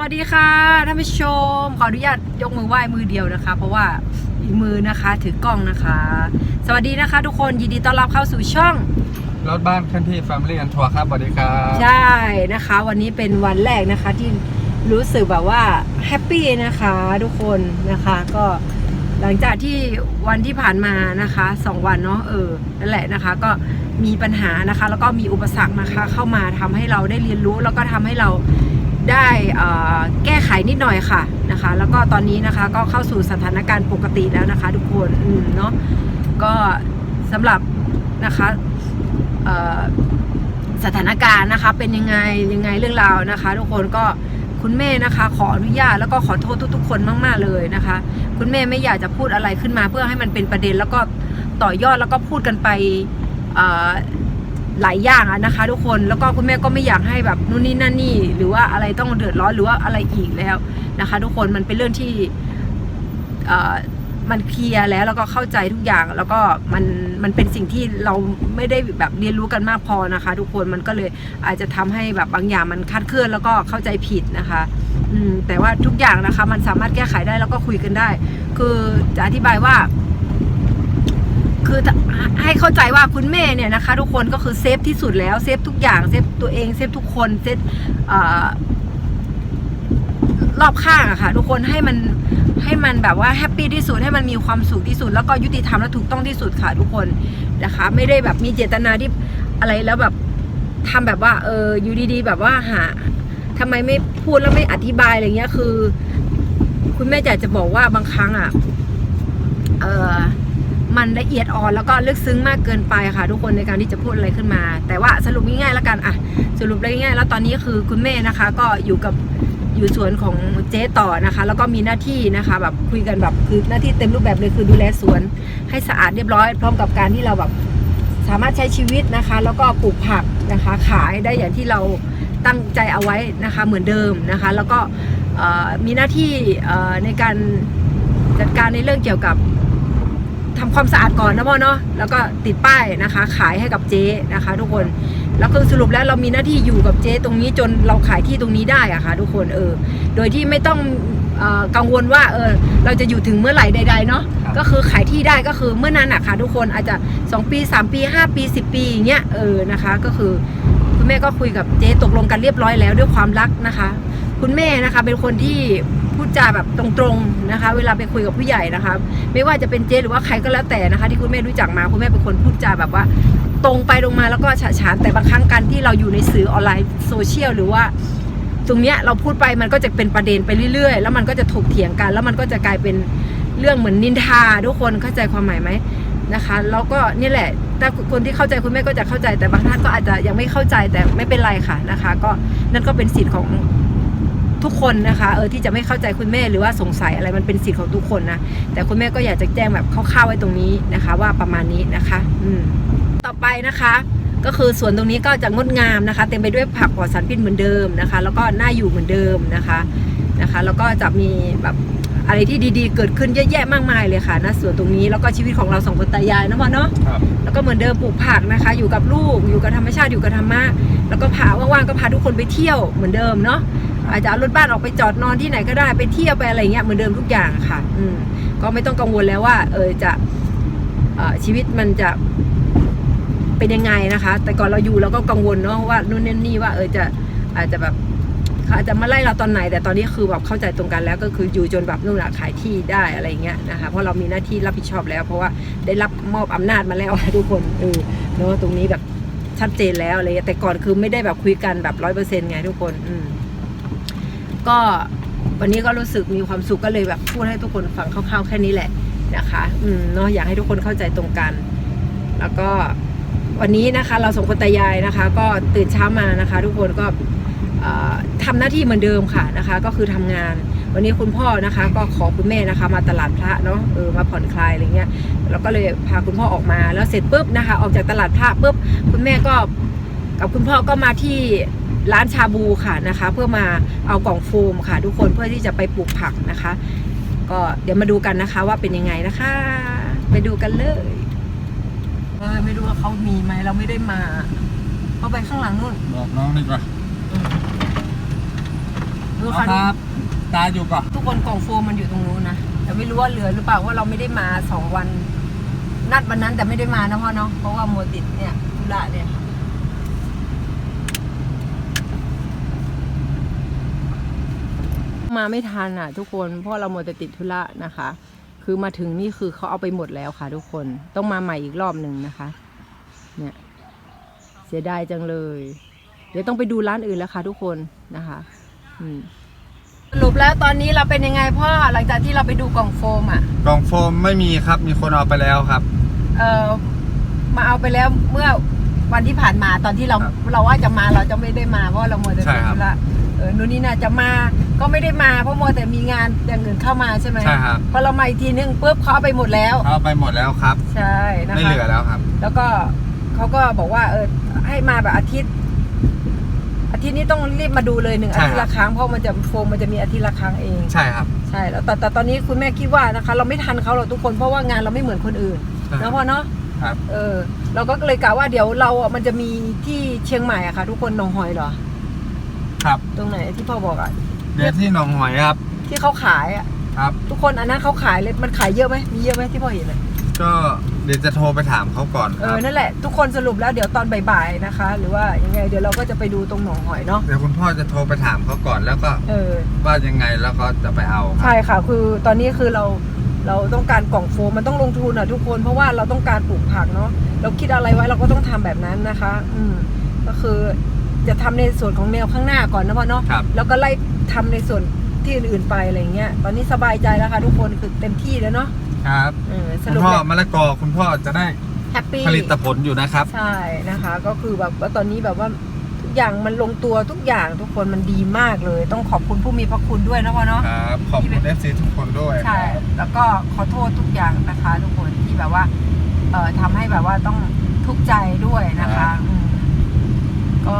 วัสดีค่ะท่านผู้ชม ขออนุญาตยกมือไหว้มือเดียวนะคะ เพราะว่าอีกมือนะคะถือกล้องนะคะ สวัสดีนะคะ ทุกคนยินดีต้อนรับเข้าสู่ช่อง รถบ้านเคลื่อนที่ Family and Tour ครับสวัสดีครับใช่นะคะ วันนี้เป็นวันแรกนะคะที่รู้สึกแบบว่าแฮปปี้นะคะทุกคนนะคะก็หลังจากที่วันที่ผ่านมานะคะสองวันเนาะเออนั่นแหละนะคะ ก็มีปัญหานะคะ แล้วก็มีอุปสรรคนะคะเข้ามาทำให้เราได้เรียนรู้แล้วก็ทำให้เรา ได้แก้ไขนิดหน่อยค่ะนะคะ แล้วก็ตอนนี้นะคะก็เข้าสู่สถานการณ์ปกติแล้วนะคะ ทุกคนเนาะก็สำหรับนะคะสถานการณ์นะคะเป็นยังไงยังไงเรื่องราวนะคะ ทุกคนก็คุณแม่นะคะขออนุญาตแล้วก็ขอโทษทุก ๆ คนมาก ๆ เลยนะคะ คุณแม่ไม่อยากจะพูดอะไรขึ้นมาเพื่อให้มันเป็นประเด็นแล้วก็ต่อยอดแล้วก็พูดกันไปเหลายอย่างอะนะคะ ทุกคนแล้วก็คุณแม่ก็ไม่อยากให้แบบนู่นนี่นั่นนี่ หรือว่าอะไรต้องเดือดร้อนหรือว่าอะไรอีกแล้วนะคะ ทุกคนมันเป็นเรื่องที่มันเคลียร์แล้วแล้วก็เข้าใจทุกอย่างแล้วก็มันมันเป็นสิ่งที่เราไม่ได้แบบเรียนรู้กันมากพอนะคะ ทุกคนมันก็เลยอาจจะทำให้แบบบางอย่างมันคลาดเคลื่อนแล้วก็เข้าใจผิดนะคะอืมแต่ว่าทุกอย่างนะคะ มันสามารถแก้ไขได้แล้วก็คุยกันได้ คือจะอธิบายว่า คือให้เข้าใจว่าคุณแม่เนี่ยนะคะ ทุกคนก็คือเซฟที่สุดแล้วเซฟทุกอย่างเซฟตัวเองเซฟทุกคนเซฟรอบข้างอะค่ะ ทุกคนให้มันให้มันแบบว่าแฮปปี้ที่สุดให้มันมีความสุขที่สุด แล้วก็ยุติธรรมและถูกต้องที่สุดค่ะทุกคนนะคะ ไม่ได้แบบมีเจตนาที่อะไรแล้วแบบทำแบบว่าเอออยู่ดีๆ แบบว่าหาทำไมไม่พูดแล้วไม่อธิบายอะไรเงี้ยคือ คุณแม่อยาจะบอกว่าบางครั้งอะเออ มันละเอียดอ่อนแล้วก็ลึกซึ้งมากเกินไปค่ะ ทุกคนในการที่จะพูดอะไรขึ้นมา แต่ว่าสรุปง่ายๆแล้วกันอะสรุปง่ายๆแล้วตอนนี้คือคุณแม่นะคะ ก็อยู่กับอยู่สวนของเจ๊ต่อนะคะ แล้วก็มีหน้าที่นะคะแบบคุยกันแบบคือหน้าที่เต็มรูปแบบเลยคือดูแลสวนให้สะอาดเรียบร้อย พร้อมกับการที่เราแบบสามารถใช้ชีวิตนะคะ แล้วก็ปลูกผักนะคะ ขายได้อย่างที่เราตั้งใจเอาไว้นะคะเหมือนเดิมนะคะ แล้วก็มีหน้าที่ในการจัดการในเรื่องเกี่ยวกับ ทำความสะอาดก่อนนะพ่อเนาะแล้วก็ติดป้ายนะคะ ขายให้กับเจ๊นะคะ ทุกคนแล้วคือสรุปแล้วเรามีหน้าที่อยู่กับเจ๊ตรงนี้จนเราขายที่ตรงนี้ได้อะค่ะ ทุกคนเออ โดยที่ไม่ต้องเออกังวลว่าเออเราจะอยู่ถึงเมื่อไหร่ใดๆเนาะครับก็คือขายที่ได้ก็คือเมื่อนั้นอะค่ะ ทุกคนอาจจะ 2 ปี 3 ปี 5 ปี 10 ปีอย่างเงี้ยเออนะคะ ก็คือคุณแม่ก็คุยกับเจ๊ตกลงกันเรียบร้อยแล้วด้วยความรักนะคะ คุณแม่นะคะเป็นคนที่ พูดจาแบบตรงๆนะคะ เวลาไปคุยกับผู้ใหญ่นะคะ ไม่ว่าจะเป็นเจ๊หรือว่าใครก็แล้วแต่นะคะ ที่คุณแม่รู้จักมาคุณแม่เป็นคนพูดจาแบบว่าตรงไปตรงมาแล้วก็ฉะฉานแต่บางครั้งการที่เราอยู่ในสื่อออนไลน์โซเชียลหรือว่าตรงเนี้ยเราพูดไปมันก็จะเป็นประเด็นไปเรื่อยๆ แล้วมันก็จะถกเถียงกัน แล้วมันก็จะกลายเป็นเรื่องเหมือนนินทาทุกคนเข้าใจความหมายไหมนะคะแล้วก็นี่แหละแต่คนที่เข้าใจคุณแม่ก็จะเข้าใจแต่บางท่านก็อาจจะยังไม่เข้าใจแต่ไม่เป็นไรค่ะนะคะ ก็นั่นก็เป็นสิทธิ์ของ ทุกคนนะคะเออที่จะไม่เข้าใจคุณแม่หรือว่าสงสัยอะไรมันเป็นสิทธิ์ของทุกคนนะแต่คุณแม่ก็อยากจะแจ้งแบบคร่าวๆไว้ตรงนี้นะคะ ว่าประมาณนี้นะคะ อืมต่อไปนะคะก็คือสวนตรงนี้ก็จะงดงามนะคะ เต็มไปด้วยผักปลอดสารพิษเหมือนเดิมนะคะ แล้วก็น่าอยู่เหมือนเดิมนะคะนะคะ แล้วก็จะมีแบบอะไรที่ดีๆ เกิดขึ้นเยอะแยะมากมายเลยค่ะณสวนตรงนี้แล้วก็ชีวิตของเราสองคนตายายนะพ่อเนาะครับแล้วก็เหมือนเดิมปลูกผักนะคะ อยู่กับลูกอยู่กับธรรมชาติอยู่กับธรรมะแล้วก็พาว่างๆก็พาทุกคนไปเที่ยวเหมือนเดิมเนาะ อาจจะเอารถบ้านออกไปจอดนอนที่ไหนก็ได้ไปเที่ยวไปอะไรเงี้ยเหมือนเดิมทุกอย่างค่ะ อืมก็ไม่ต้องกังวลแล้วว่า เออจะชีวิตมันจะเป็นยังไงนะคะ แต่ก่อนเราอยู่เราก็กังวลเนาะว่านู่นนี่ว่า เออจะอาจจะแบบเขาอาจจะมาไล่เราตอนไหน แต่ตอนนี้คือแบบเข้าใจตรงกันแล้วก็คืออยู่จนแบบนู่นแหละขายที่ได้อะไรเงี้ยนะคะเพราะเรามีหน้าที่รับผิดชอบแล้ว เพราะว่าได้รับมอบอำนาจมาแล้วทุกคนเออเนาะตรงนี้แบบชัดเจนแล้วอะไรเงี้ยแต่ก่อนคือไม่ได้แบบคุยกันแบบร้อยเปอร์เซ็นต์ไงทุกคนอืม ก็วันนี้ก็รู้สึกมีความสุขก็เลยแบบพูดให้ทุกคนฟังคร่าวๆแค่นี้แหละนะคะอืมเนาะอยากให้ทุกคนเข้าใจตรงกัน แล้วก็วันนี้นะคะเราสองคนตายายนะคะ ก็ตื่นเช้ามานะคะ ทุกคนก็เอ่อทำหน้าที่เหมือนเดิมค่ะนะคะ ก็คือทำงาน วันนี้คุณพ่อนะคะ ก็ขอคุณแม่นะคะ มาตลาดพระเนาะเออมาผ่อนคลายอะไรเงี้ยแล้วก็เลยพาคุณพ่อออกมาแล้วเสร็จปุ๊บนะคะ ออกจากตลาดพระปุ๊บคุณแม่ก็กับคุณพ่อก็มาที่ ร้านชาบูค่ะนะคะ เพื่อมาเอากล่องโฟมค่ะ ทุกคนเพื่อที่จะไปปลูกผักนะคะ ก็เดี๋ยวมาดูกันนะคะว่าเป็นยังไงนะคะ ไปดูกันเลยเออไม่รู้ว่าเขามีไหมเราไม่ได้มาเขาไปข้างหลังนู่นบอกน้องดีกว่าดูเอาค่ะครับตาอยู่ก่อนทุกคนกล่องโฟมมันอยู่ตรงนู้นนะแต่ไม่รู้ว่าเหลือหรือเปล่าว่าเราไม่ได้มาสองวัน นัดวันนั้นแต่ไม่ได้มานะพ่อเนาะเพราะว่าโมวติดเนี่ยธุระเนี่ยค่ะ มาไม่ทันอะ ทุกคนเพราะเราหมดแต่ติดธุระนะคะ คือมาถึงนี่คือเขาเอาไปหมดแล้วค่ะ ทุกคนต้องมาใหม่อีกรอบหนึ่งนะคะ เนี่ย เสียดายจังเลย เดี๋ยวต้องไปดูร้านอื่นแล้วค่ะทุกคนนะคะ อืมสรุปแล้วตอนนี้เราเป็นยังไงพ่อหลังจากที่เราไปดูกล่องโฟมอะ กล่องโฟมไม่มีครับ มีคนเอาไปแล้วครับ เออมาเอาไปแล้วเมื่อวันที่ผ่านมาตอนที่เราครับเราว่าจะมาเราจะไม่ได้มาเพราะเราโมวแต่ใช่ติดครับ ธุระเออนู่นนี่น่ะจะมาก็ไม่ได้มาเพราะโมวแต่มีงานอย่างอื่นเข้ามาใช่ไหมใช่ครับพอเรามาอีกทีนึงปุ๊บเขาเอาไปหมดแล้วเอาไปหมดแล้วครับ ใช่นะคะไม่เหลือแล้วครับ แล้วก็เขาก็บอกว่าเออให้มาแบบอาทิตย์ อาทิตย์นี้ต้องรีบมาดูเลยหนึ่งใช่อาทิตย์ครัละบครั้งเพราะมันจะโฟมมันจะมีอาทิตย์ละครั้งเอง ใช่ครับ ใช่แล้วแต่แต่ตอนนี้คุณแม่คิดว่านะคะ เราไม่ทันเขาหรอกทุกคนเพราะว่างานเราไม่เหมือนคนอื่นใช่นะพ่อเนาะครับเออ เราก็เลยกะว่าเดี๋ยวเราอะมันจะมีที่เชียงใหม่อะค่ะ ทุกคนหนองหอยเหรอ ครับ ตรงไหนที่พ่อบอกอะเดี๋ยวที่หนองหอยครับ ที่เขาขายอะครับ ทุกคนอันนั้นเขาขายเลยมันขายเยอะไหมมีเยอะไหมที่พ่อเห็นอะก็เดี๋ยวจะโทรไปถามเขาก่อนเอครัอบนั่นแหละ ทุกคนสรุปแล้วเดี๋ยวตอนบ่ายๆนะคะ หรือว่ายังไงเดี๋ยวเราก็จะไปดูตรงหนองหอยเนาะเดี๋ยวคุณพ่อจะโทรไปถามเขาก่อนแล้วก็เออ ว่ายังไงแล้วก็จะไปเอาครับ ใช่ค่ะ คือตอนนี้คือเราเราต้องการกล่องโฟมมันต้องลงทุนอะทุกคนเพราะว่าเราต้องการปลูกผักเนาะเราคิดอะไรไว้เราก็ต้องทำแบบนั้นนะคะ อืมก็คือ จะทำในส่วนของแนวข้างหน้าก่อนนะพ่อเนาะครับแล้วก็ไล่ทำในส่วนที่อื่นๆไปอะไรเงี้ย ตอนนี้สบายใจแล้วค่ะทุกคนคือเต็มที่แล้วเนาะครับเออสคุณรุปพ่อแล้วมะละกอคุณพ่อจะได้แฮปปี้ผลิตผลอยู่นะครับ ใช่นะคะ ก็คือแบบว่าตอนนี้แบบว่าทุกอย่างมันลงตัวทุกอย่างทุกคนมันดีมากเลย ต้องขอบคุณผู้มีพระคุณด้วยนะพ่อเนาะ ครับขอบคุณ FC ทุกคนด้วยใช่ ครับแล้วก็ขอโทษทุกอย่างนะคะ ทุกคนที่แบบว่า เอ่อทำให้แบบว่าต้องทุกข์ใจด้วยนะคะอืม ก็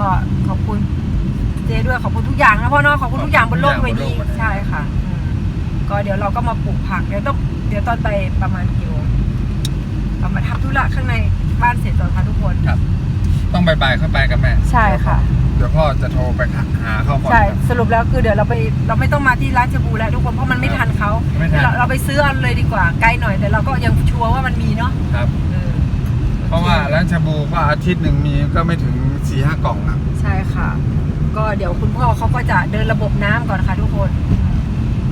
ขอบคุณเจด้วยขอบคุณทุกอย่างนะพ่อเนาะขอบคุณทุกอย่างบนโลกใบนี้ใช่ค่ะอืมก็เดี๋ยวเราก็มาปลูกผักเดี๋ยวต้องเดี๋ยวตอนไปประมาณกี่โมงเรามาทำธุระข้างในบ้านเสร็จก่อนค่ะทุกคนครับ ต้องบ่ายๆเข้าไปกับแม่ใช่ค่ะ เดี๋ยวพ่อจะโทรไปหาเขาก่อนใช่ครับสรุปแล้วคือเดี๋ยวเราไปเราไม่ต้องมาที่ร้านชาบูแล้วทุกคนเพราะมันไม่ทันเขาไม่ทันเดี๋ยวเราเราไปซื้อเอาเลยดีกว่าไกลหน่อยแต่เราก็ยังชัวร์ว่ามันมีเนาะครับเออเพราะว่าร้านชาบูก็อาทิตย์หนึ่งมีก็ไม่ถึง สี่ห้ากล่องอะใช่ค่ะ ก็เดี๋ยวคุณพ่อเขาก็จะเดินระบบน้ำก่อนค่ะทุกคน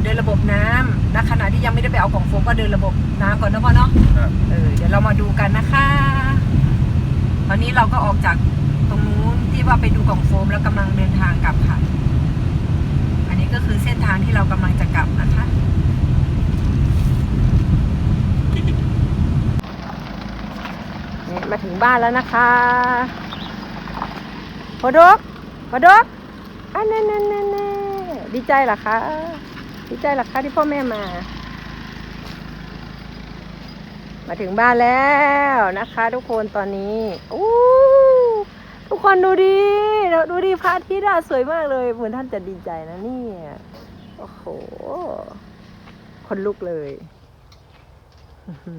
เดินระบบน้ำณขณะที่ยังไม่ได้ไปเอากล่องโฟมก็เดินระบบน้ำก่อนนะพ่อเนาะ ครับเออเดี๋ยวเรามาดูกันนะคะ ตอนนี้เราก็ออกจากตรงนู้นที่ว่าไปดูกล่องโฟมแล้วกำลังเดินทางกลับค่ะ อันนี้ก็คือเส้นทางที่เรากำลังจะกลับนะคะนี่มาถึงบ้านแล้วนะคะ พอดกพอดกอันนั้นนั่นนั่นดีใจหรอคะดีใจหรอคะที่พ่อแม่มา มาถึงบ้านแล้วนะคะ ทุกคนตอนนี้อู้ทุกคนดูดิดูดิพระอาทิตย์สวยมากเลยเหมือนท่านจะดีใจนะนี่โอ้โห คนลุกเลย อื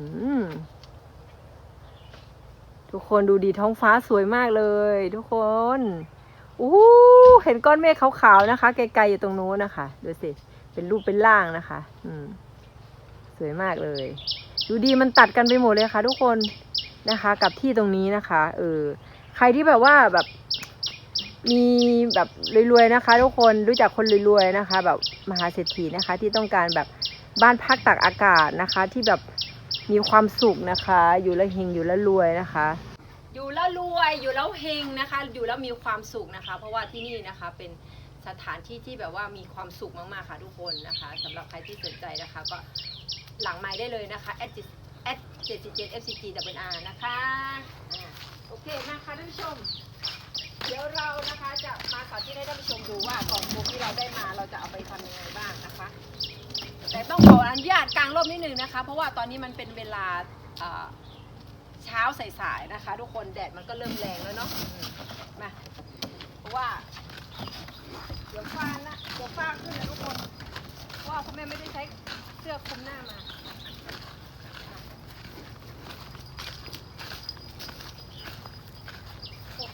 ทุกคนดูดีท้องฟ้าสวยมากเลย ทุกคนอู้เห็นก้อนเมฆขาวๆนะคะ ไกลๆอยู่ตรงโน้นนะคะดูสิเป็นรูปเป็นร่างนะคะ อืม สวยมากเลย ดูดีมันตัดกันไปหมดเลยค่ะ ทุกคนนะคะ กับที่ตรงนี้นะคะ เออ ใครที่แบบว่าแบบ มีแบบรวยๆนะคะ ทุกคนรู้จักคนรวยๆนะคะ แบบมหาเศรษฐีนะคะ ที่ต้องการแบบบ้านพักตากอากาศนะคะ ที่แบบ มีความสุขนะคะ อยู่แล้วเฮงอยู่แล้วรวยนะคะ อยู่แล้วรวยอยู่แล้วเฮงนะคะ อยู่แล้วมีความสุขนะคะ เพราะว่าที่นี่นะคะเป็นสถานที่ที่แบบว่ามีความสุขมากๆค่ะทุกคนนะคะสำหรับใครที่สนใจนะคะ ก็หลังไม้ได้เลยนะคะแอดแอดเจ็ดสิบเจ็ด FCG ดับเบิลอาร์นะคะโอเคมาค่ะท่านผู้ชม เดี๋ยวเรานะคะจะมาสาธิตให้ท่านผู้ชมดูว่ากล่องโฟมที่เราได้มาเราจะเอาไปทำยังไงบ้างนะคะ แต่ต้องขออนุญาตกลางร่มนิดนึงนะคะ เพราะว่าตอนนี้มันเป็นเวลาเช้าสายๆนะคะ ทุกคนแดดมันก็เริ่มแรงแล้วเนาะมาเพราะว่าเดี๋ยวฟ้านะเดี๋ยวฟ้าขึ้นนะทุกคนเพราะว่าคุณแม่ไม่ได้ใช้เสื้อคลุมหน้ามา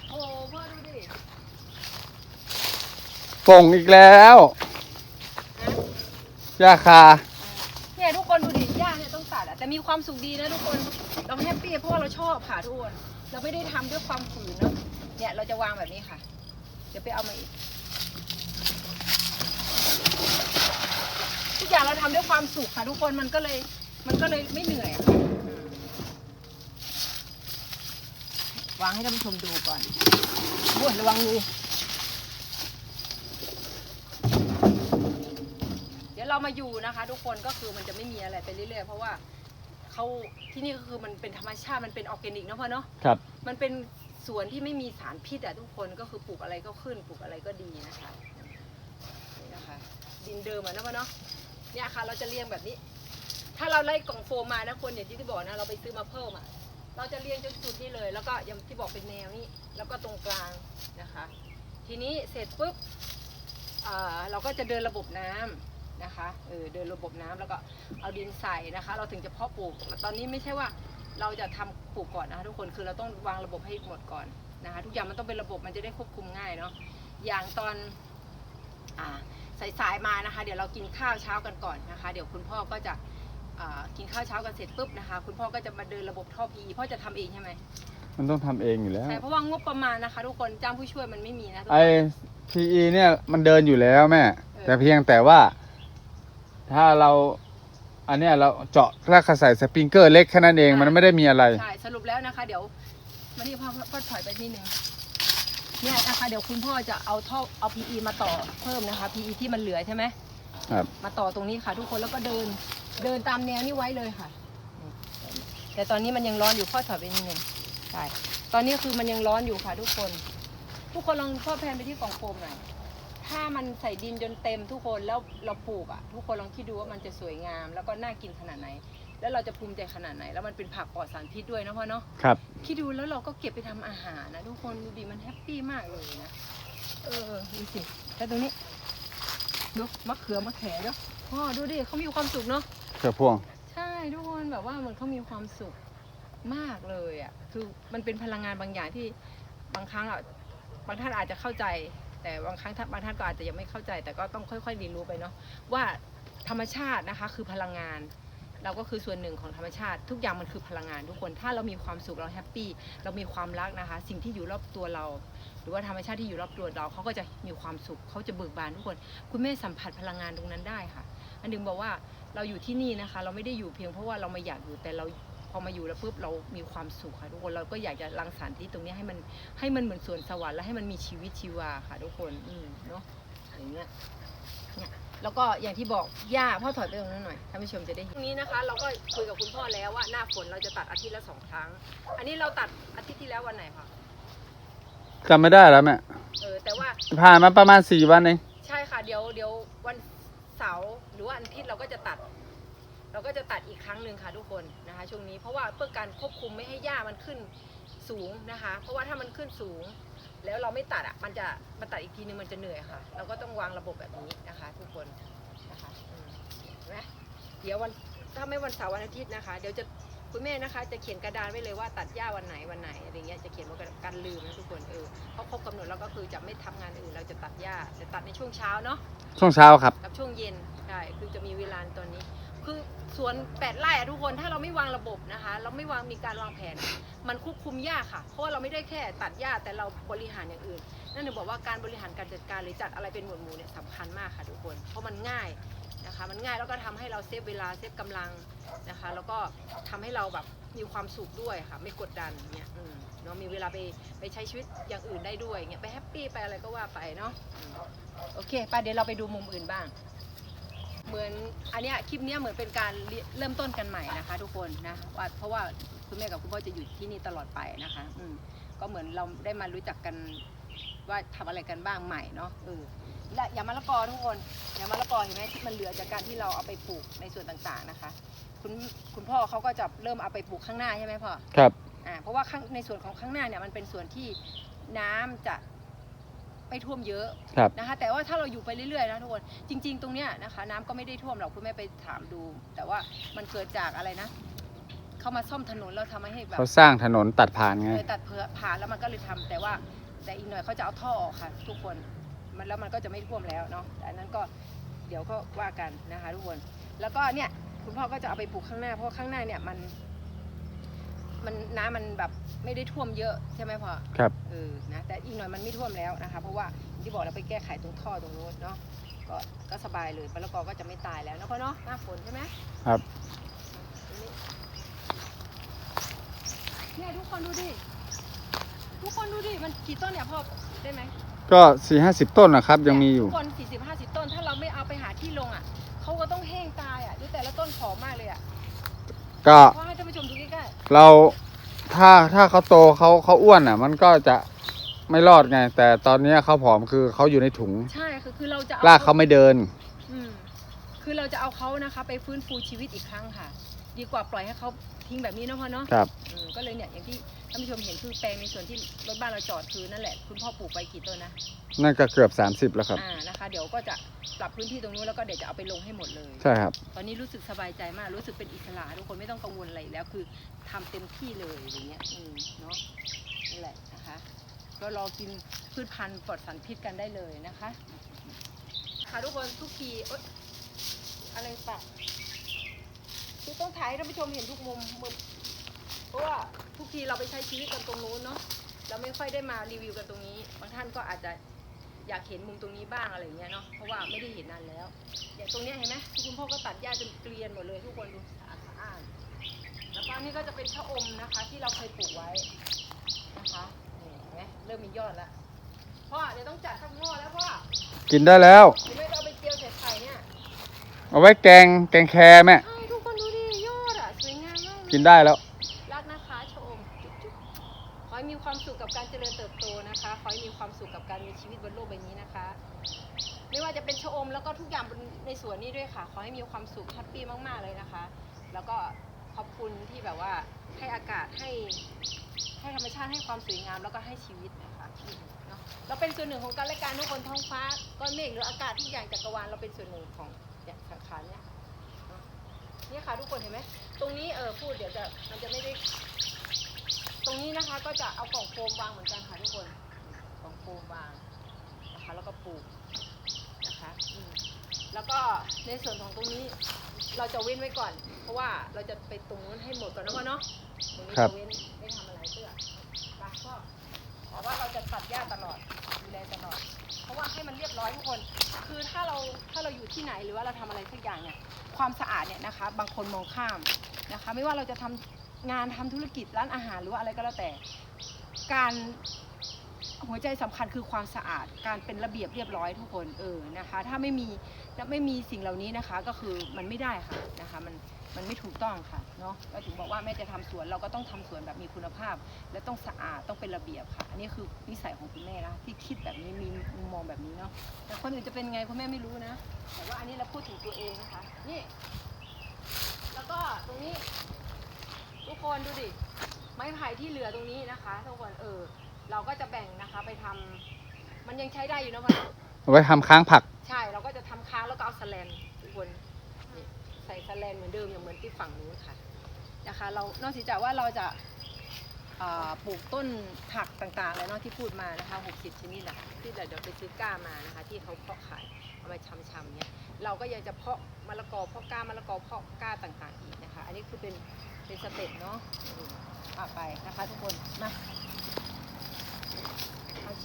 โอ้โหพ่อดูดิส่งอีกแล้ว หญ้าคา เนี่ยทุกคนดูดิหญ้าเนี่ยต้องตัดอะแต่มีความสุขดีนะทุกคนเราแฮปปี้เพราะว่าเราชอบค่ะทุกคนเราไม่ได้ทำด้วยความฝืนเนาะเนี่ยเราจะวางแบบนี้ค่ะ เดี๋ยวไปเอามาอีก ทุกอย่างเราทำด้วยความสุขค่ะ ทุกคนมันก็เลยมันก็เลยไม่เหนื่อยอะค่ะวางให้ท่านผู้ชมดูก่อนโอ้ยระวังงูเดี๋ยว เรามาอยู่นะคะ ทุกคนก็คือมันจะไม่มีอะไรไปเรื่อยๆ เพราะว่าเขาที่นี่ก็คือมันเป็นธรรมชาติมันเป็นออร์แกนิกเนอะพ่อเนาะครับ มันเป็นสวนที่ไม่มีสารพิษอะทุกคนก็คือปลูกอะไรก็ขึ้นปลูกอะไรก็ดีนะคะนี่นะคะ ดินเดิมอะนะพ่อเนาะเนี่ยค่ะ เราจะเรียงแบบนี้ ถ้าเราไล่กล่องโฟมมานะคนอย่างที่ที่บอกนะเราไปซื้อมาเพิ่มอะเราจะเรียงจนสุดนี่เลย แล้วก็อย่างที่บอกเป็นแนวนี้แล้วก็ตรงกลางนะคะ ทีนี้เสร็จปุ๊บอ่าเราก็จะเดินระบบน้ำ นะคะเออเดินระบบน้ำแล้วก็เอาดินใส่นะคะ เราถึงจะเพาะปลูก ตอนนี้ไม่ใช่ว่าเราจะทำปลูกก่อนนะคะทุกคนคือเราต้องวางระบบให้หมดก่อนนะคะ ทุกอย่างมันต้องเป็นระบบมันจะได้ควบคุมง่ายเนาะอย่างตอนอ่าสายๆมานะคะ เดี๋ยวเรากินข้าวเช้ากันก่อนนะคะ เดี๋ยวคุณพ่อก็จะอ่ากินข้าวเช้ากันเสร็จปุ๊บนะคะ คุณพ่อก็จะมาเดินระบบท่อพีพ่อจะทำเองใช่ไหมมันต้องทำเองอยู่แล้วใช่เพราะว่างบประมาณนะคะ ทุกคนจ้างผู้ช่วยมันไม่มีนะทุกไอคน PE เนี่ยมันเดินอยู่แล้วแม่เออแต่เพียงแต่ว่า ถ้าเราอันเนี้ยเราเจาะแค่ใส่สปริงเกอร์เล็กแค่นั้นเองมันไม่ได้มีอะไร ใช่สรุปแล้วนะคะ เดี๋ยวมาที่พ่อพ่อถอยไปนิดนึงเนี่ยนะคะเดี๋ยวคุณพ่อจะเอาท่อเอา PE มาต่อเพิ่มนะคะ PE ที่มันเหลือใช่ไหมครับ มาต่อตรงนี้ค่ะ ทุกคนแล้วก็เดินเดินตามแนวนี้ไว้เลยค่ะ แต่ตอนนี้มันยังร้อนอยู่พ่อถอยไปนิดนึงใช่ตอนนี้คือมันยังร้อนอยู่ค่ะ ทุกคน ทุกคนลองพ่อแพนไปที่กล่องโฟมหน่อย ถ้ามันใส่ดินจนเต็มทุกคนแล้วเราปลูกอะ ทุกคนลองคิดดูว่ามันจะสวยงาม แล้วก็น่ากินขนาดไหน แล้วเราจะภูมิใจขนาดไหน แล้วมันเป็นผักปลอดสารพิษด้วยนะพ่อเนาะครับ คิดดูแล้วเราก็เก็บไปทำอาหารนะทุกคนดูดิมันแฮปปี้มากเลยนะเออดูสิแล้วตรงนี้ดูมะเขือมะแขเนาะพ่อดูดิเขามีความสุขเนาะ เสือพ่วง ใช่ทุกคนแบบว่ามันเขามีความสุขมากเลยอะคือมันเป็นพลังงานบางอย่างที่บางครั้งอะบางท่านอาจจะเข้าใจ แต่บางครั้งบางท่านก็อาจจะยังไม่เข้าใจ แต่ก็ต้องค่อยๆเรียนรู้ไปเนาะว่าธรรมชาตินะคะคือพลังงาน เราก็คือส่วนหนึ่งของธรรมชาติ ทุกอย่างมันคือพลังงานทุกคนถ้าเรามีความสุขเราแฮปปี้เรามีความรักนะคะ สิ่งที่อยู่รอบตัวเรา หรือว่าธรรมชาติที่อยู่รอบตัวเราเขาก็จะมีความสุขเขาจะเบิกบานทุกคน คุณแม่สัมผัสพลังงานตรงนั้นได้ค่ะ อันหนึงบอกว่าเราอยู่ที่นี่นะคะ เราไม่ได้อยู่เพียงเพราะว่าเรามาอยากอยู่แต่เรา อมาอยู่แล้วปุ๊บเรามีความสุขค่ะทุกคนเราก็อยากจะรังสรรค์ที่ตรงนี้ให้มันให้มันเหมือนสวนสวรรค์และให้มันมีชีวิตชีวาค่ะทุกคนอืมเนาะอย่างเงี้ยเนี่ยแล้วก็อย่างที่บอกหญ้าพ่อถอยไปตรงนั้นหน่อยท่านผู้ชมจะได้เห็นตรงนี้นะคะ เราก็คุยกับคุณพ่อแล้วว่าหน้าฝนเราจะตัดอาทิตย์ละสองครั้ง อันนี้เราตัดอาทิตย์ที่แล้ววันไหนคะจำไม่ได้แล้วแม่เออแต่ว่าผ่านมาประมาณสี่วันเองใช่ค่ะเดี๋ยวเดี๋ยววันเสาร์หรือว่าวันอาทิตย์เราก็จะตัด เราก็จะตัดอีกครั้งหนึ่งค่ะทุกคนนะคะ ช่วงนี้ เพราะว่าเพื่อการควบคุมไม่ให้หญ้ามันขึ้นสูงนะคะ เพราะว่าถ้ามันขึ้นสูง แล้วเราไม่ตัดอะมันจะมันตัดอีกทีนึงมันจะเหนื่อยค่ะ เราก็ต้องวางระบบแบบนี้นะคะ ทุกคนนะคะอืมเห็นไหมเดี๋ยววันถ้าไม่วันเสาร์วันอาทิตย์นะคะ เดี๋ยวจะคุณแม่นะคะ จะเขียนกระดานไว้เลยว่าตัดหญ้าวันไหนวันไหนอะไรเงี้ยจะเขียนว่าการลืมนะทุกคนเออเพราะครบกำหนดแล้วก็คือจะไม่ทำงานอื่นเราจะตัดหญ้าจะตัดในช่วงเช้าเนาะช่วงเช้าครับกับช่วงเย็นใช่คือจะมีเวลาตอนนี้ คือสวนแปดไร่อะทุกคนถ้าเราไม่วางระบบนะคะ เราไม่วางมีการวางแผน มันควบคุมยากค่ะ เพราะว่าเราไม่ได้แค่ตัดหญ้าแต่เราบริหารอย่างอื่น นั่นหนูบอกว่าการบริหารการจัดการหรือจัดอะไรเป็นหมวดหมู่เนี่ยสำคัญมากค่ะทุกคน เพราะมันง่ายนะคะ มันง่ายแล้วก็ทำให้เราเซฟเวลาเซฟกำลังนะคะ แล้วก็ทำให้เราแบบมีความสุขด้วยค่ะ ไม่กดดันเนี่ยเนาะมีเวลาไปไปใช้ชีวิตอย่างอื่นได้ด้วยเงี้ยไปแฮปปี้ไปอะไรก็ว่าไปเนาะโอเคไปเดี๋ยวเราไปดูมุมอื่นบ้าง เหมือนอันเนี้ยคลิปเนี้ยเหมือนเป็นการเรียเริ่มต้นกันใหม่นะคะ ทุกคนนะว่าเพราะว่าคุณแม่กับคุณพ่อจะอยู่ที่นี่ตลอดไปนะคะ อืมก็เหมือนเราได้มารู้จักกันว่าทำอะไรกันบ้างใหม่เนาะเออและอย่ามะละกอทุกคนอย่ามะละกอเห็นไหมที่มันเหลือจากการที่เราเอาไปปลูกในส่วนต่างๆนะคะ คุณคุณพ่อเขาก็จะเริ่มเอาไปปลูกข้างหน้าใช่ไหมพ่อครับอ่าเพราะว่าข้างในส่วนของข้างหน้าเนี่ยมันเป็นส่วนที่น้ำจะ ไม่ท่วมเยอะครับนะคะ แต่ว่าถ้าเราอยู่ไปเรื่อยๆนะทุกคนจริง ๆ ตรงเนี้ยนะคะ น้ำก็ไม่ได้ท่วมหรอกคุณแม่ไปถามดู แต่ว่ามันเกิดจากอะไรนะเขามาซ่อมถนนแล้วทำให้แบบเขาสร้างถนนตัดผ่านไงเออตัดเผือผ่านแล้วมันก็เลยทำแต่ว่าแต่อีกหน่อยเขาจะเอาท่อออกค่ะ ทุกคนมันแล้วมันก็จะไม่ท่วมแล้วเนาะแต่อันนั้นก็เดี๋ยวก็ว่ากันนะคะ ทุกคน แล้วก็เนี่ยคุณพ่อก็จะเอาไปปลูกข้างหน้าเพราะว่าข้างหน้าเนี่ยมัน มันน้ำมันแบบไม่ได้ท่วมเยอะใช่ไหมพ่อครับเออนะแต่อีกหน่อยมันไม่ท่วมแล้วนะคะ เพราะว่าอย่างที่บอกเราไปแก้ไขตรงท่อตรงนู้นเนาะก็ก็สบายเลยมะละกอก็จะไม่ตายแล้วนะพ่อเนาะหน้าฝนใช่ไหมครับเนี่ยทุกคนดูดิทุกคนดูดิมันกี่ต้นเนี่ยพ่อได้ไหมก็สี่ห้าสิบต้นนะครับ ยังมีอยู่ทุกคนสี่สิบห้าสิบต้น ถ้าเราไม่เอาไปหาที่ลงอะเขาก็ต้องแห้งตายอะดูแต่ละต้นผอมมากเลยอะก็พ่อให้ท่านผู้ชมดูใกล้ เราถ้าถ้าเขาโตเขาเขาอ้วนอะ มันก็จะไม่รอดไง แต่ตอนเนี้ยเขาผอมคือเขาอยู่ในถุงๆใช่คือคือเราจะลากเขาไม่เดิน อืมคือเราจะเอาเขานะคะ ไปฟื้นฟูชีวิตอีกครั้งค่ะ ดีกว่าปล่อยให้เขาทิ้งแบบนี้เนาะพ่อเนาะครับ อืมก็เลยเนี่ยอย่างที่ท่านผู้ชมเห็นคือแปลงในส่วนที่รถบ้านเราจอดคือนั่นแหละคุณพ่อปลูกไปกี่ต้นนะนั่นก็เกือบสามสิบแล้วครับ อ่านะคะเดี๋ยวก็จะปรับพื้นที่ตรงนู้นแล้วก็เดี๋ยวจะเอาไปลงให้หมดเลย ใช่ครับ ตอนนี้รู้สึกสบายใจมากรู้สึกเป็นอิสระทุกคนไม่ต้องกังวลอะไรอีกแล้วคือทำเต็มที่เลยอย่างเงี้ยอืมเนาะนี่แหละนะคะก็รอกินพืชพันธุ์ปลอดสารพิษกันได้เลยนะคะ ค่ะทุกคนทุกทีเอ๊ยอะไรปะคือต้องถ่ายให้ท่านผู้ชมเห็นทุกมุมมุมเพราะว่า ทุกทีเราไปใช้ชีวิตกันตรงนู้นเนาะเราไม่ค่อยได้มารีวิวกันตรงนี้ บางท่านก็อาจจะอยากเห็นมุมตรงนี้บ้างอะไรอย่างเงี้ยเนาะเพราะว่าไม่ได้เห็นนานแล้วอย่างตรงเนี้ยเห็นไหมที่คุณพ่อก็ตัดหญ้าจนเกลียนหมดเลยทุกคนดูสะอาดสะอ้านแล้วก็อันนี่ก็จะเป็นชะอมนะคะ ที่เราเคยปลูกไว้นะคะนี่เห็นไหมเริ่มมียอดแล้วพ่อเดี๋ยวต้องจัดข้างนอกแล้วพ่อกินได้แล้วเห็นไหมเราเอาไปเจียวใส่ไข่เนี่ยเอาไว้แกงแกงแคแม่ใช่ทุกคนดูดิยอดอะสวยงามมากเลย กินได้แล้ว ชีวิตบนโลกใบนี้นะคะ ไม่ว่าจะเป็นชะอมแล้วก็ทุกอย่างนในสวนนี้ด้วยค่ะ ขอให้มีความสุขแฮปปี้มาก ๆ เลยนะคะ แล้วก็ขอบคุณที่แบบว่าให้อากาศให้ให้ธรรมชาติให้ความสวยงามแล้วก็ให้ชีวิตนะคะเนาะเราเป็นส่วนหนึ่งของการและการทุกคนท้องฟ้าก้อนเมฆหรืออากาศทุกอย่างจักรวาลเราเป็นส่วนหนึ่งของเนี่ยสังขารเนี่ยเนาะเนี่ยค่ะทุกคนเห็นไหมตรงนี้เออพูดเดี๋ยวจะมันจะไม่ได้ ตรงนี้นะคะก็จะเอากล่องโฟมวางเหมือนกันค่ะทุกคนกล่องโฟมวาง นะคะ แล้วก็ปลูกนะคะอืมแล้วก็ในส่วนของตรงนี้เราจะเว้นไว้ก่อน เพราะว่าเราจะไปตรงนู้นให้หมดก่อนนะพ่อเนาะตรงนี้ครับจะเว้นไม่ทำอะไรเพื่อไปก็แต่ว่าเราจะตัดหญ้าตลอดดูแลตลอด เพราะว่าให้มันเรียบร้อยทุกคน คือถ้าเราถ้าเราอยู่ที่ไหนหรือว่าเราทำอะไรสักอย่างเนี่ยความสะอาดเนี่ยนะคะ บางคนมองข้ามนะคะ ไม่ว่าเราจะทำงานทำธุรกิจร้านอาหารหรือว่าอะไรก็แล้วแต่ การ หัวใจสำคัญคือความสะอาดการเป็นระเบียบเรียบร้อยทุกคนเออนะคะ ถ้าไม่มีไม่มีสิ่งเหล่านี้นะคะ ก็คือมันไม่ได้ค่ะนะคะมันมันไม่ถูกต้องค่ะเนาะก็ถึงบอกว่าแม่จะทำสวนเราก็ต้องทำสวนแบบมีคุณภาพ และต้องสะอาดต้องเป็นระเบียบค่ะ อันนี้คือนิสัยของคุณแม่นะที่คิดแบบนี้มีมุมมองแบบนี้เนาะแต่คนอื่นจะเป็นไงคุณแม่ไม่รู้นะ แต่ว่าอันนี้เราพูดถึงตัวเองนะคะนี่แล้วก็ตรงนี้ ทุกคนดูดิไม้ไผ่ที่เหลือตรงนี้นะคะทุกคนเออ เราก็จะแบ่งนะคะไปทำมันยังใช้ได้อยู่เนอะพ่อเนอะเอาไว้ทำค้างผัก ใช่เราก็จะทำค้างแล้วก็เอาสแลนทุกคนนี่ใส่สแลนเหมือนเดิมอย่างเหมือนที่ฝั่งนู้นค่ะนะคะ เรานอกจากว่าเราจะอ่าปลูกต้นผักต่างๆ แล้วเนาะที่พูดมานะคะ60ชนิดอะที่เราเดี๋ยวไปซื้อกล้ามานะคะ ที่เขาเพาะขายเอามาชำๆเนี่ยเราก็ยังจะเพาะมะละกอเพาะกล้ามะละกอเพาะกล้าต่างๆอีกนะคะ อันนี้คือเป็นเป็นสเต็ปเนาะอืมอะไปนะคะทุกคนมาพา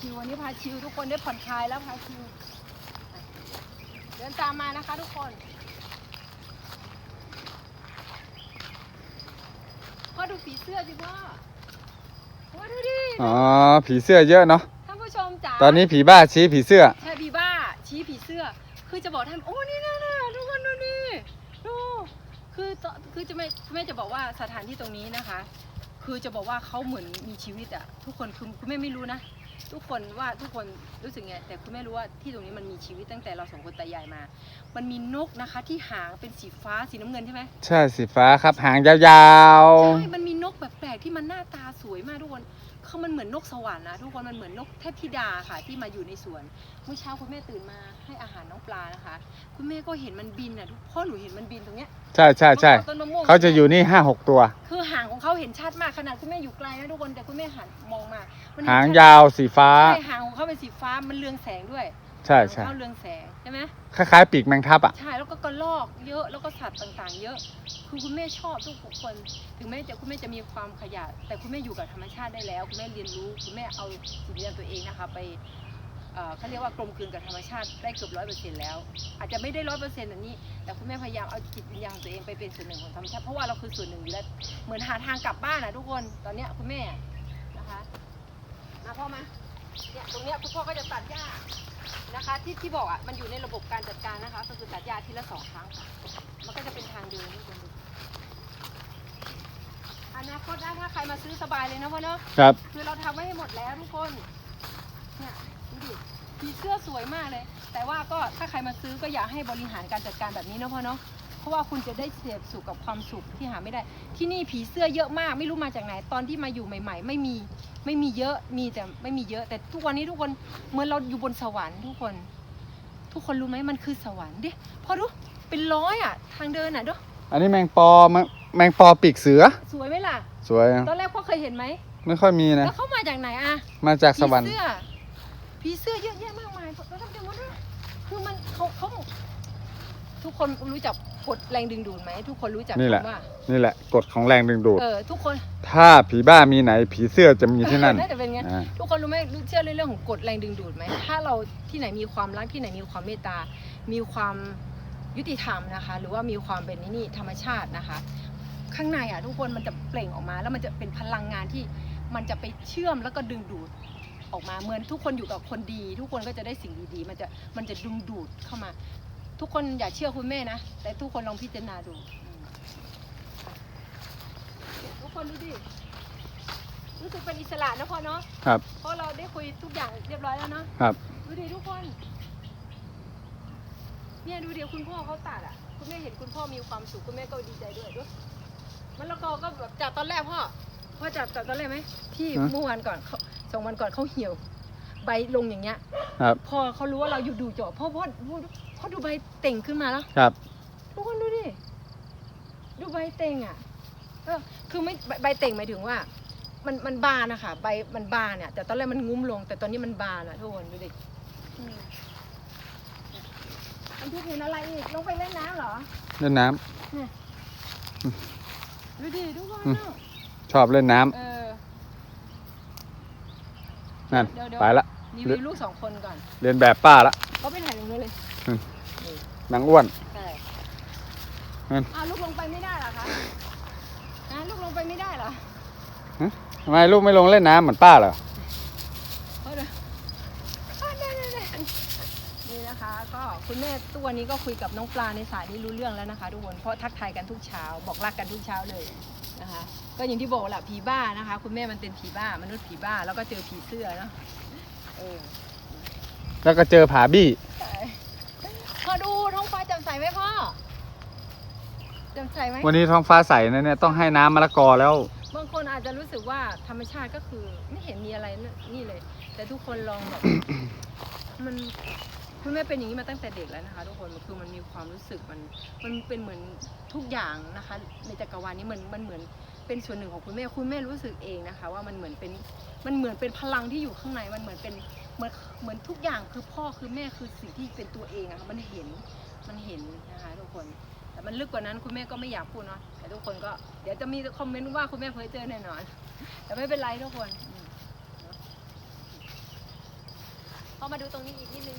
ชิววันนี้พาชิวทุกคนได้ผ่อนคลายแล้วพาชิวเดินตามมานะคะทุกคนพ่อดูผีเสื้อสิพ่อพ่อดูดิอ๋อผีเสื้อเยอะเนาะท่านผู้ชมจ๋าตอนนี้ผีบ้าชี้ผีเสื้อใช่ผีบ้าชี้ผีเสื้อ คือจะบอกท่านโอ้นี่นะนะทุกคนดูนี่ดูคือตคือจะไม่แม่จะบอกว่าสถานที่ตรงนี้นะคะ คือจะบอกว่าเขาเหมือนมีชีวิตอะทุกคนคือคุณแม่ไม่รู้นะ ทุกคนว่าทุกคนรู้สึกไงแต่คุณแม่รู้ว่าที่ตรงนี้มันมีชีวิตตั้งแต่เราสองคนตายายมา มันมีนกนะคะที่หางเป็นสีฟ้าสีน้ำเงินใช่ไหมใช่สีฟ้าครับหางยาวใช่มันมีนกแบบแปลกๆที่มันหน้าตาสวยมากทุกคน เขามันเหมือนนกสวรรค์นะทุกคนมันเหมือนนกเทพธิดาค่ะที่มาอยู่ในสวนเมื่อเช้าคุณแม่ตื่นมาให้อาหารน้องปลานะคะ คุณแม่ก็เห็นมันบินอะทุกพ่อหนูเห็นมันบินตรงเนี้ยๆใช่ใช่ใช่ต้นมะม่วงเขาจะอยู่นี่ห้าหกตัว คือหางของเขาเห็นชัดมากขนาดคุณแม่อยู่ไกลนะทุกคนแต่คุณแม่หันมองมามันเนหางชัดยาวสีฟ้าใช่หางของเขาเป็นสีฟ้ามันเรืองแสงด้วย ใช่ใช่ ข้าวเรืองแสงใช่ไหมคล้ายๆ ปีกแมงทับอะ ใช่แล้วก็กระรอกเยอะแล้วก็สัตว์ต่างๆ เยอะ คือคุณแม่ชอบทุกคน ถึงแม้จะคุณแม่จะมีความขยะแต่คุณแม่อยู่กับธรรมชาติได้แล้ว คุณแม่เรียนรู้คุณแม่เอาจิตวิญญาณตัวเองนะคะไปเอ่อเขาเรียกว่ากลมกลืนกับธรรมชาติได้เกือบร้อยเปอร์เซ็นต์แล้ว อาจจะไม่ได้ร้อยเปอร์เซ็นต์อันนี้ แต่คุณแม่พยายามเอาจิตวิญญาณของตัวเองไปเป็นส่วนหนึ่งของธรรมชาติเพราะว่าเราคือส่วนหนึ่งอยู่แล้วเหมือนหาทางกลับบ้านนะทุกคนตอนเนี้ยคุณแม่นะคะมาพ่อมาเนี่ยตรงเนี้ยคุณพ่อก็จะตัดหญ้า นะคะที่ที่บอกอะมันอยู่ในระบบการจัดการนะคะก็คือตัดหญ้าทีละสองครั้งค่ะมันก็จะเป็นทางเดินทุกคนดูอนาคตนะถ้าใครมาซื้อสบายเลยนะพ่อเนาะครับ คือเราทำไว้ให้หมดแล้วทุกคนเนี่ยดูดิผีเสื้อสวยมากเลย แต่ว่าก็ถ้าใครมาซื้อก็อยากให้บริหารการจัดการแบบนี้เนาะพ่อเนาะเพราะว่าคุณจะได้เสพสุขกับความสุขที่หาไม่ได้ ที่นี่ผีเสื้อเยอะมาก ไม่รู้มาจากไหนตอนที่มาอยู่ใหม่ ๆ ไม่มี ไม่มีเยอะมีแต่ไม่มีเยอะ แต่ทุกวันนี้ทุกคนเหมือนเราอยู่บนสวรรค์ทุกคน ทุกคนรู้ไหมมันคือสวรรค์ดิพอดูเป็นร้อยอะ ทางเดินอะดูอันนี้แมงปอแมงแมงปอปีกเสือ สวยไหมล่ะ สวยอะตอนแรกพ่อเคยเห็นไหมไม่ค่อยมีนะแล้วเขามาจากไหนอะมาจากสวรรค์ผีเสื้อผีเสื้อเยอะแยะมากมายเราทำได้หมดเลยคือมันเขาเขาทุกคนรู้จักกฎแรงดึงดูดไหมทุกคนรู้จักนี่แหละคำว่านี่แหละกฎของแรงดึงดูดเออทุกคน ถ้าผีบ้ามีไหนผีเสื้อจะมีที่นั่น น่าจะเป็นไงอ่า ทุกคนรู้ไหมรู้เชื่อในเรื่องของกฎแรงดึงดูดไหมถ้าเราที่ไหนมีความรักที่ไหนมีความเมตตา มีความยุติธรรมนะคะ หรือว่ามีความเป็นนี่นี่ธรรมชาตินะคะ ข้างในอะทุกคนมันจะเปล่งออกมา แล้วมันจะเป็นพลังงานที่มันจะไปเชื่อมแล้วก็ดึงดูดออกมาเหมือนทุกคนอยู่กับคนดี ทุกคนก็จะได้สิ่งดีๆ มันจะมันจะดึงดูดเข้ามา ทุกคนอย่าเชื่อคุณแม่นะแต่ทุกคนลองพิจารณาดูอืมทุก คนดูดิรู้สึกเป็นอิสระนะพ่อเนาะครับ เพราะเราได้คุยทุกอย่างเรียบร้อยแล้วเนาะครับ ดูดิทุกคน เนี่ยดูเดี๋ยวคุณพ่อเขาตัดอะ คุณแม่เห็นคุณพ่อมีความสุขคุณแม่ก็ดีใจด้วยด้วยมันละกอก็แบบจากตอนแรกพ่อพ่อจากจากตอนแรกไหมที่ฮะ เมื่อวันก่อนเขาสองวันก่อนเขาเหี่ยว ใบลงอย่างเงี้ย ครับพอเขารู้ว่าเราอยู่ดูจอพ่อพ่อพ่อพ่อดูใบเต่งขึ้นมาแล้ว ครับ ทุกคนดูดิ ดูใบเต่งอะ เออคือไม่ใบใบเต่งหมายถึงว่า มันมันบานนะคะใบมันบานเนี่ยแต่ตอนแรกมันงุ้มลง แต่ตอนนี้มันบานอะทุกคนดูดิอืมมันทุกเห็นอะไรอีกลงไปเล่นน้ำเหรอเล่นน้ำดูดิทุกคนอืมเนาะชอบเล่นน้ำเออ นั่นเดี๋ยวเดี๋ยว ไปละ รีวิวลูกสองคนก่อนเรียนแบบป้าละเขาไปถ่ายตรงนู้นเลยอืมนี่นางอ้วน ใช่นั่นอ้าวลูกลงไปไม่ได้เหรอคะอ่า ลูกลงไปไม่ได้เหรอทำไมลูกไม่ลงเล่นน้ำเหมือนป้าเหรอเอาเดี๋ยวอะได้ได้ได้นี่นะคะ ก็คุณแม่ตัวนี้ก็คุยกับน้องปลาในสายนี้รู้เรื่องแล้วนะคะ ทุกคนเพราะทักทายกันทุกเช้า บอกรักกันทุกเช้าเลยนะคะ ก็อย่างที่บอกแหละผีบ้านะคะ คุณแม่มันเป็นผีบ้ามนุษย์ผีบ้าแล้วก็เจอผีเสื้อเนาะเออแล้วก็เจอผาบี้ใช่พอดูท้องฟ้าแจ่มใสไหมพ่อแจ่มใสไหมวันนี้ท้องฟ้าใสนะเนี่ยต้องให้น้ำมะละกอแล้ว บางคนอาจจะรู้สึกว่าธรรมชาติก็คือไม่เห็นมีอะไรนี่เลย แต่ทุกคนลองแบบ มันคุณแม่เป็นอย่างนี้มาตั้งแต่เด็กแล้วนะคะ ทุกคนมันคือมันมีความรู้สึกมันมันเป็นเหมือนทุกอย่างนะคะ ในจักรวาลนี้มันมันเหมือนเป็นส่วนหนึ่งของคุณแม่คุณแม่รู้สึกเองนะคะ ว่ามันเหมือนเป็นมันเหมือนเป็นพลังที่อยู่ข้างในมันเหมือนเป็นเหมือนเหมือนทุกอย่างคือพ่อคือแม่คือสิ่งที่เป็นตัวเองอะค่ะมันเห็นมันเห็นนะคะทุกคน แต่มันลึกกว่านั้นคุณแม่ก็ไม่อยากพูดเนาะแต่ทุกคนก็เดี๋ยวจะมีคอมเมนต์ว่าคุณแม่เพ้อเจอแน่นอน แต่ไม่เป็นไรทุกคนอืมเนอะพอมาดูตรงนี้อีกนิดนึง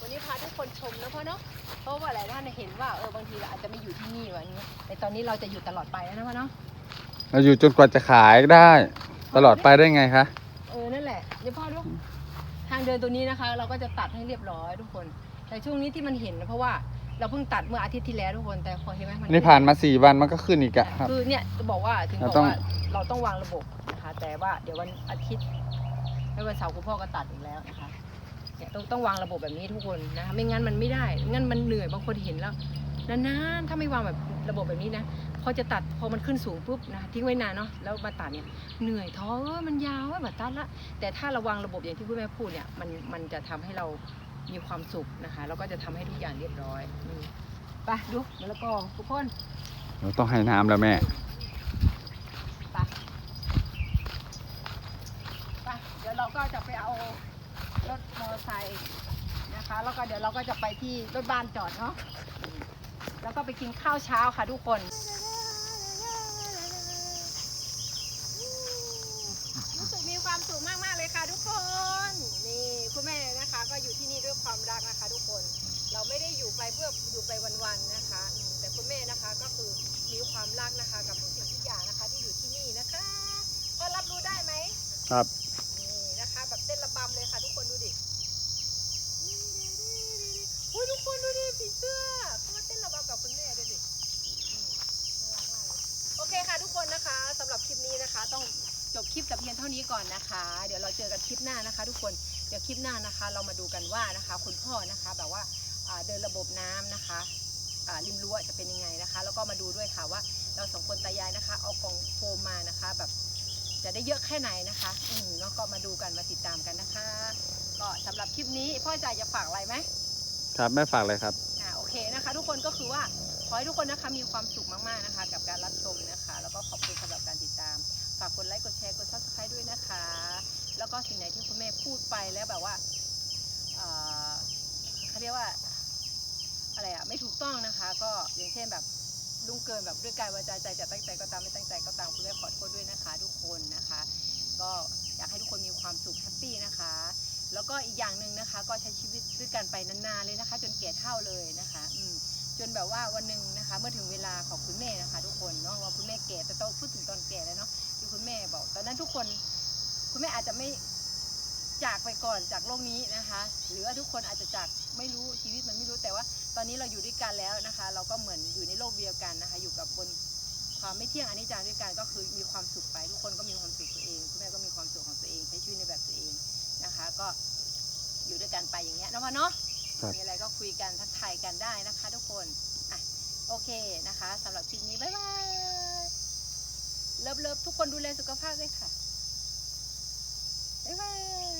วันนี้พาทุกคนชมนะพ่อเนาะเพราะว่าหลายท่านเห็นว่าเออบางทีเราอาจจะไม่อยู่ที่นี่วะอย่างเงี้ยแต่ตอนนี้เราจะอยู่ตลอดไปแล้วนะพ่อเนาะเราอยู่จนกว่าจะขายได้ ตลอดไปได้ไงคะเออนั่นแหละเดี๋ยวพ่อดูทางเดินตัวนี้นะคะ เราก็จะตัดให้เรียบร้อยทุกคน แต่ช่วงนี้ที่มันเห็นนะเพราะว่าเราเพิ่งตัดเมื่ออาทิตย์ที่แล้วทุกคนแต่พอเห็นไหมมันี่ผ่านมาสี่วันมันก็ขึ้นอีกอะครับ คือเนี่ยจะบอกว่าถึงบเราอกต้องว่าเราต้องวางระบบนะคะ แต่ว่าเดี๋ยววันอาทิตย์ไม่วันเสาร์คุณพ่อก็ตัดอีกแล้วนะคะเนี่ยต้องต้องวางระบบแบบนี้ทุกคนนะคะไม่งั้นมันไม่ได้ไม่งั้นมันเหนื่อยบางคนเห็นแล้วนานๆถ้าไม่วางแบบระบบแบบนี้นะพอจะตัดพอมันขึ้นสูงปุ๊บนะทิ้งไว้นานเนาะแล้วมาตัดเนี่ยเหนื่อยท้อเอ้ยมันยาวเอ้ยแบบตัดละแต่ถ้าเราวางระบบอย่างที่คุณแม่พูดเนี่ยมันมันจะทำให้เรา มีความสุขนะคะ แล้วก็จะทำให้ทุกอย่างเรียบร้อยอืมไปดูแล้วก็ทุกคน เราต้องให้น้ำแล้วแม่ไปไปเดี๋ยวเราก็จะไปเอารถมอเตอร์ไซค์นะคะ แล้วก็เดี๋ยวเราก็จะไปที่รถบ้านจอดเนาะแล้วก็ไปกินข้าวเช้าค่ะทุกคน รู้สึกมีความสุขมากๆเลยค่ะทุกคน นี่คุณแม่นะคะ ก็อยู่ที่นี่ด้วยความรักนะคะ ทุกคนเราไม่ได้อยู่ไปเพื่ออยู่ไปวันๆนะคะอืมแต่คุณแม่นะคะก็คือมีความรักนะคะ กับทุกสิ่งทุกอย่างนะคะที่อยู่ที่นี่นะคะพอรับรู้ได้ไหมครับนี่นะคะแบบเต้นระบำเลยค่ะ ทุกคนดูดิโอ้ยทุกคนดูดิผีเสื้อเขามาเต้นระบำกับคุณแม่ดูดิอืมน่ารักมากเลยโอเคค่ะทุกคนนะคะสำหรับคลิปนี้นะคะ ต้องจบคลิปแต่เพียงเท่านี้ก่อนนะคะ เดี๋ยวเราเจอกันคลิปหน้านะคะ ทุกคนเดี๋ยวคลิปหน้านะคะ เรามาดูกันว่านะคะ คุณพ่อนะคะแบบว่าอ่าเดินระบบน้ำนะคะอ่าริมรั้วจะเป็นยังไงนะคะ แล้วก็มาดูด้วยค่ะว่าเราสองคนตายายนะคะ เอากล่องโฟมมานะคะ แบบจะได้เยอะแค่ไหนนะคะ อืมแล้วก็มาดูกันมาติดตามกันนะคะ ก็สำหรับคลิปนี้พ่อจ่ายจะฝากอะไรไหมครับแม่ฝากเลยครับอ่าโอเคนะคะ ทุกคนก็คือว่าขอให้ทุกคนนะคะมีความสุขมากๆนะคะ กับการรับชมนะคะ แล้วก็ขอบคุณสำหรับการติดตาม ฝากกดไลค์กดแชร์กดซับสไครต์ด้วยนะคะ แล้วก็สิ่งไหนที่คุณแม่พูดไปแล้วแบบว่าเขาเรียกว่าอะไรอะไม่ถูกต้องนะคะ ก็อย่างเช่นแบบลุงเกินแบบด้วยกายวาจาใจจะตั้งใจก็ตามไม่ตั้งใจก็ตามคุณแม่ขอโทษด้วยนะคะ ทุกคนนะคะ ก็อยากให้ทุกคนมีความสุขแฮปปี้นะคะ แล้วก็อีกอย่างหนึ่งนะคะ ก็ใช้ชีวิตด้วยกันไปนานๆเลยนะคะ จนแก่เท่าเลยนะคะอืมจนแบบว่าวันหนึ่งนะคะ เมื่อถึงเวลาของคุณแม่นะคะ ทุกคนเนาะว่าคุณแม่แก่แต่ต้องพูดถึงตอนแก่แล้วเนาะที่คุณแม่บอกตอนนั้นทุกคน คุณแม่อาจจะไม่จากไปก่อนจากโลกนี้นะคะ หรือว่าทุกคนอาจจะจากไม่รู้ชีวิตมันไม่รู้แต่ว่า ตอนนี้เราอยู่ด้วยกันแล้วนะคะ เราก็เหมือนอยู่ในโลกเดียวกันนะคะ อยู่กับบนความไม่เที่ยงอนิจจังด้วยกันก็คือมีความสุขไป ทุกคนก็มีความสุขตัวเองคุณแม่ก็มีความสุขของตัวเองใช้ชีวิตในแบบตัวเองนะคะ ก็อยู่ด้วยกันไปอย่างเงี้ยเนาะพ่อเนาะครับมีอะไรก็คุยกันทักทายกันได้นะคะ ทุกคนอะโอเคนะคะสำหรับคลิปนี้บ๊ายบายเลิฟเลิฟทุกคนดูแลสุขภาพด้วยค่ะ Goodbye.